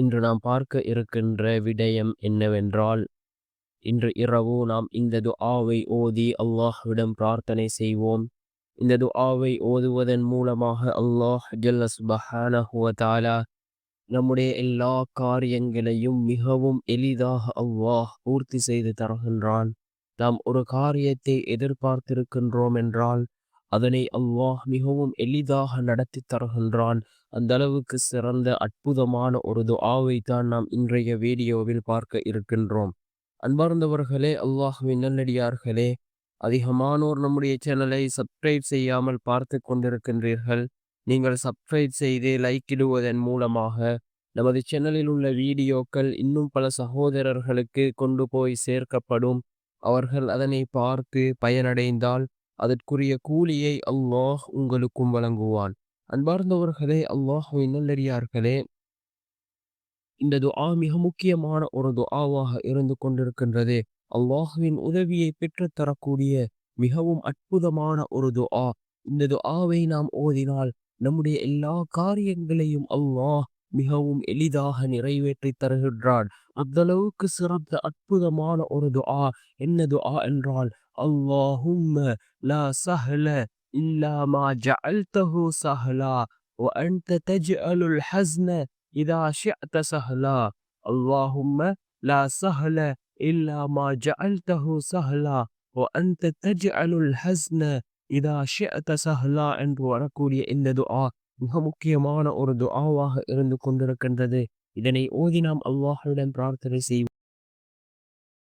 இன்று நாம் பார்க்க இருக்கின்ற விடயம் என்னவென்றால் இன்று இரவு நாம் இந்த துஆவை ஓதி அல்லாஹ்விடம் பிரார்த்தனை செய்வோம். இந்த துஆவை ஓதுவதன் மூலமாக அல்லாஹ் ஜல்ல சுபஹானஹு நம்முடைய எல்லா காரியங்களையும் மிகவும் எளிதாக அல்லாஹ் பூர்த்தி செய்து தருகின்றான். நாம் ஒரு காரியத்தை எதிர்பார்த்திருக்கின்றோம் என்றால் அதனை அல்லாஹ் மிகவும் எளிதாக நடத்தி தருகின்றான். அந்த அளவுக்கு சிறந்த அற்புதமான ஒரு துஆவை தான் நாம் இன்றைய வீடியோவில் பார்க்க இருக்கின்றோம். அன்பார்ந்தவர்களே அல்லாஹுவின் நல்லடியார்களே அதிகமானோர் நம்முடைய சேனலை சப்ஸ்கிரைப் செய்யாமல் பார்த்து கொண்டிருக்கின்றீர்கள். நீங்கள் சப்ஸ்கிரைப் செய்து லைக் இடுவதன் மூலமாக நமது சேனலில் உள்ள வீடியோக்கள் இன்னும் பல சகோதரர்களுக்கு கொண்டு போய் சேர்க்கப்படும். அவர்கள் அதனை பார்த்து பயனடைந்தால் அதற்குரிய கூலியை அல்லாஹ் உங்களுக்கும் வழங்குவான். அன்பார்ந்தவர்களே அல்லாஹுவின் நல்லடியார்களே இந்த துஆ மிக முக்கியமான ஒரு துஆவாக இருந்து கொண்டிருக்கின்றது. அல்லாஹுவின் உதவியை பெற்றுத்தரக்கூடிய மிகவும் அற்புதமான ஒரு துஆ. இந்த துஆவை நாம் ஓதினால் நம்முடைய எல்லா காரியங்களையும் அல்லாஹ் மிகவும் எளிதாக நிறைவேற்றி தருகின்றான் அந்த அளவுக்கு சிறந்த அற்புதமான ஒரு துஆ என்ன துஆ என்றால் அல்லாஹும்ம லா சஹல இல்லா மா ஜஅல்தஹு சஹலா وأنت تجعل الحزن إذا شئت سهلا اللهم لا سهل إلا ما جعلته سهلا وأنت تجعل الحزن இதா ஷிஅத சஹ்லா என்று வரக்கூடிய இந்த துஆ மிக முக்கியமான ஒரு துஆவாக இருந்து கொண்டிருக்கின்றது. இதனை ஓதி நாம் அல்லாஹுடன் பிரார்த்தனை செய்வோம்.